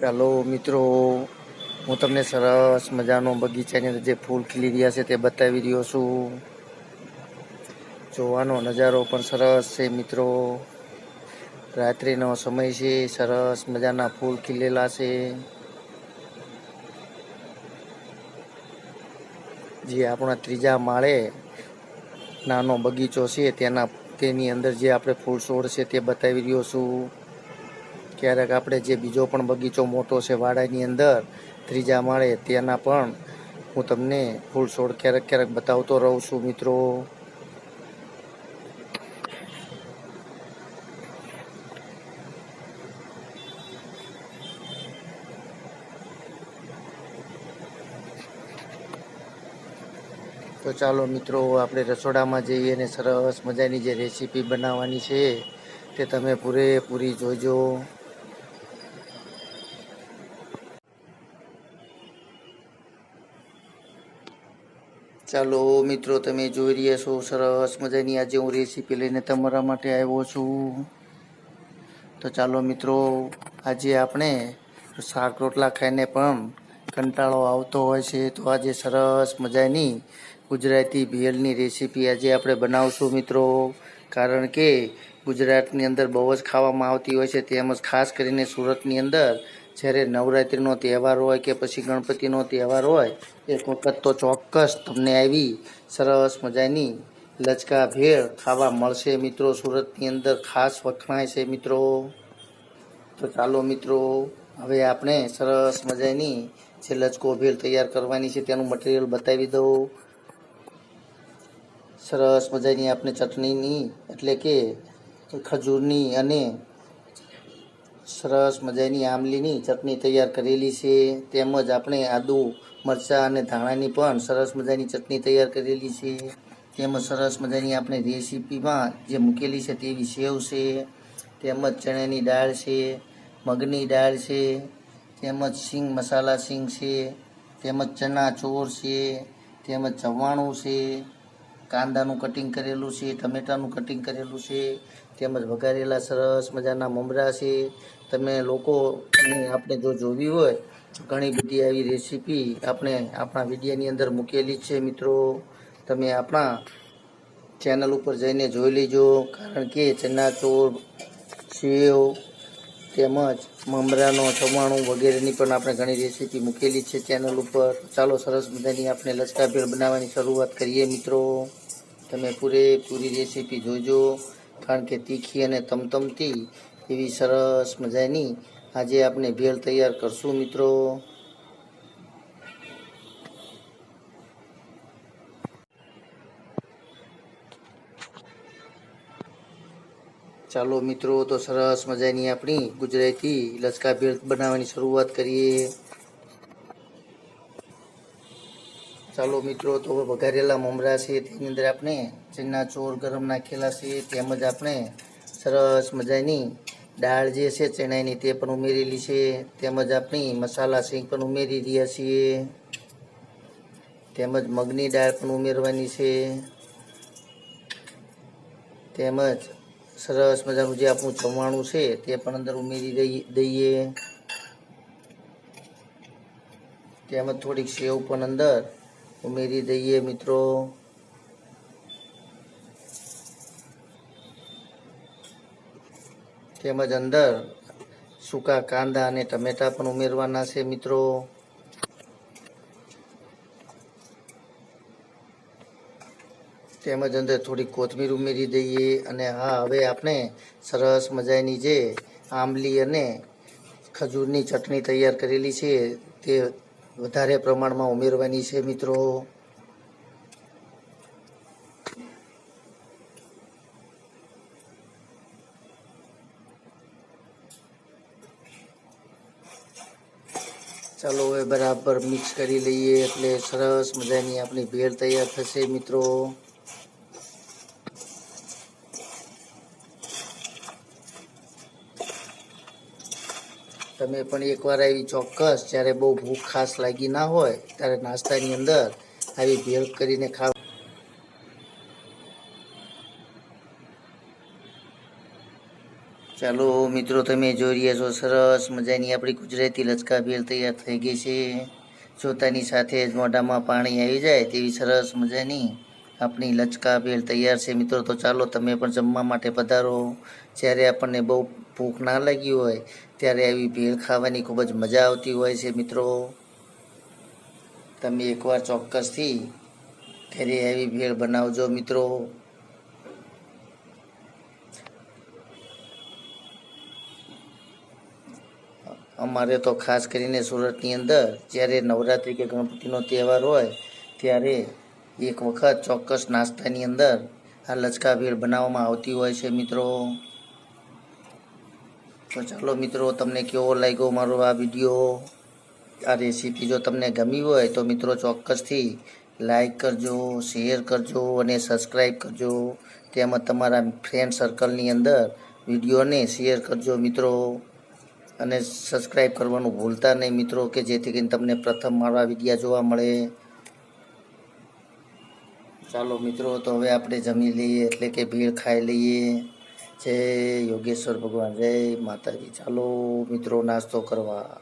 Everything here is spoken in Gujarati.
ચાલો મિત્રો, હું તમને સરસ મજાનો બગીચાની અંદર જે ફૂલ ખીલી રહ્યા છે તે બતાવી રહ્યો છું. જોવાનો નજારો પણ સરસ છે મિત્રો. રાત્રિનો સમય છે, સરસ મજાના ફૂલ ખીલેલા છે. જે આપણા ત્રીજા માળે નાનો બગીચો છે, તેના તેની અંદર જે આપણે ફૂલ છોડ છે તે બતાવી રહ્યો છું. ક્યારેક આપણે જે બીજો પણ બગીચો મોટો છે વાડાની અંદર, ત્રીજા માળે તેના પણ હું તમને ફૂલ છોડ ક્યારેક ક્યારેક બતાવતો રહું છું, મિત્રો. તો ચાલો, મિત્રો, આપણે રસોડામાં જઈએ અને સરસ મજાની જે રેસીપી બનાવવાની છે, તે તમે પૂરેપૂરી જોજો ચાલો મિત્રો, તમે જોઈ રહ્યા છો, સરસ મજાની આજે હું રેસીપી લઈને તમારા માટે આવ્યો છું. તો ચાલો મિત્રો, આજે આપણે શાક રોટલા ખાઈને પણ કંટાળો આવતો હોય છે. તો આજે સરસ મજાની ગુજરાતી ભેળની રેસીપી આજે આપણે બનાવશું મિત્રો. કારણ કે ગુજરાતની અંદર બહુ જ ખાવામાં આવતી હોય છે. તેમજ ખાસ કરીને સુરતની અંદર જ્યારે નવરાત્રિનો તહેવાર હોય કે પછી ગણપતિનો તહેવાર હોય, એક વખત તો ચોક્કસ તમને આવી સરસ મજાની લચકા ભેળ ખાવા મળશે મિત્રો. સુરતની અંદર ખાસ વખણાય છે મિત્રો. તો ચાલો મિત્રો, હવે આપણે સરસ મજાની જે લચકો ભેળ તૈયાર કરવાની છે તેનું મટીરિયલ બતાવી દઉં. સરસ મજાની આપણે ચટણીની, એટલે કે ખજૂરની અને સરસ મજાની આમલીની ચટણી તૈયાર કરેલી છે. તેમજ આપણે આદુ, મરચાં અને ધાણાની પણ સરસ મજાની ચટણી તૈયાર કરેલી છે. તેમજ સરસ મજાની આપણે રેસીપીમાં જે મૂકેલી છે તેવી સેવ છે. તેમજ ચણાની દાળ છે, મગની દાળ છે, તેમજ સિંગ મસાલા સિંગ છે, તેમજ ચણા ચોર છે, તેમજ ચવાણું છે કાંદાનું કટિંગ કરેલું છે, ટમેટાનું કટિંગ કરેલું છે, તેમજ વઘારેલા સરસ મજાના મમરા છે. તમે લોકોને આપણે જો જોવી હોય, ઘણી બધી આવી રેસીપી આપણે આપણા વિડીયાની અંદર મૂકેલી છે મિત્રો. તમે આપણા ચેનલ ઉપર જઈને જોઈ લેજો. કારણ કે ચના ચોર સેવ તેમજ મમરાનો ચવાણું વગેરેની પણ આપણે ઘણી રેસીપી મૂકેલી છે ચેનલ ઉપર. ચાલો સરસ મજાની આપણે લચકા ભેળ બનાવવાની શરૂઆત કરીએ મિત્રો. તમે પૂરેપૂરી રેસીપી જોજો. કારણ કે તીખી અને તમતમતી એવી સરસ મજાની આજે આપણે ભેળ તૈયાર કરશું મિત્રો. ચાલો મિત્રો, તો સરસ મજાની આપણી ગુજરાતી લચકા ભેળ બનાવવાની શરૂઆત કરીએ. ચાલો મિત્રો, તો વઘારેલા મમરા છે, તેની અંદર આપણે ચીના ચોર ગરમ નાખેલા છે, તેમજ આપણે સરસ મજાની દાળ જે છે ચણાની તે પણ ઉમેરેલી છે, તેમજ આપણી મસાલા સિંગ પણ ઉમેરી રહ્યા છીએ. તેમજ મગની દાળ પણ ઉમેરવાની છે. તેમજ સરસ મજાનું જે આપણું ચવાણું છે તે પણ અંદર ઉમેરી દઈ- દઈએ. તેમજ થોડીક સેવ પણ અંદર ઉમેરી દઈએ મિત્રો. તેમજ અંદર સૂકા કાંદા અને ટમેટા પણ ઉમેરવાના છે મિત્રો. તેમજ અંદર થોડી કોથમીર ઉમેરી દઈએ અને હા, હવે આપણે સરસ મજાની જે આંબલી અને ખજૂરની ચટણી તૈયાર કરેલી છે, તે વધારે પ્રમાણમાં ઉમેરવાની છે મિત્રો. ચાલો હવે બરાબર મિક્સ કરી લઈએ એટલે સરસ મજાની આપણી ભેળ તૈયાર થશે મિત્રો. તમે પણ એકવાર આવી ચોક્કસ, જ્યારે બહુ ભૂખ ખાસ લાગી ના હોય, ત્યારે નાસ્તાની અંદર આવી ભેળ કરીને ખાવ. ચાલો મિત્રો, તમે જોઈ રહ્યા છો, સરસ મજાની આપણી ગુજરાતી લચકા ભેળ તૈયાર થઈ ગઈ છે. જોતાની સાથે જ મોઢામાં પાણી આવી જાય તેવી સરસ મજાની આપણી લચકા ભેળ તૈયાર છે મિત્રો, તો ચાલો તમે પણ જમવા માટે પધારો. જ્યારે આપણને બહુ ભૂખ ના લાગી હોય, ત્યારે આવી ભેળ ખાવાની ખૂબ જ મજા આવતી હોય છે મિત્રો. તમે એકવાર ચોક્કસથી ઘરે આવી ભેળ બનાવજો મિત્રો. અમારે તો ખાસ કરીને સુરતની અંદર, જ્યારે નવરાત્રિ કે ગણપતિનો તહેવાર હોય, ત્યારે એક વખત ચોક્કસ નાસ્તાની અંદર આ લચકા ભેળ બનાવવામાં આવતી હોય છે મિત્રો. તો ચાલો મિત્રો, તમને કેવો લાગ્યો મારો આ વીડિયો? આ રેસીપી જો તમને ગમી હોય તો મિત્રો ચોક્કસથી લાઈક કરજો, શેર કરજો અને સબસ્ક્રાઈબ કરજો. તેમજ તમારા ફ્રેન્ડ સર્કલની અંદર વિડીયોને શેર કરજો મિત્રો. અને સબસ્ક્રાઈબ કરવાનું ભૂલતા નહીં મિત્રો, કે જેથી કરીને તમને પ્રથમ મારા વિડીયા જોવા મળે. ચાલો મિત્રો, તો હવે આપણે જમી લઈએ, એટલે કે ભીડ ખાઈ લઈએ. જય યોગેશ્વર ભગવાન, જય માતાજી. ચાલો મિત્રો, નાસ્તો કરવા.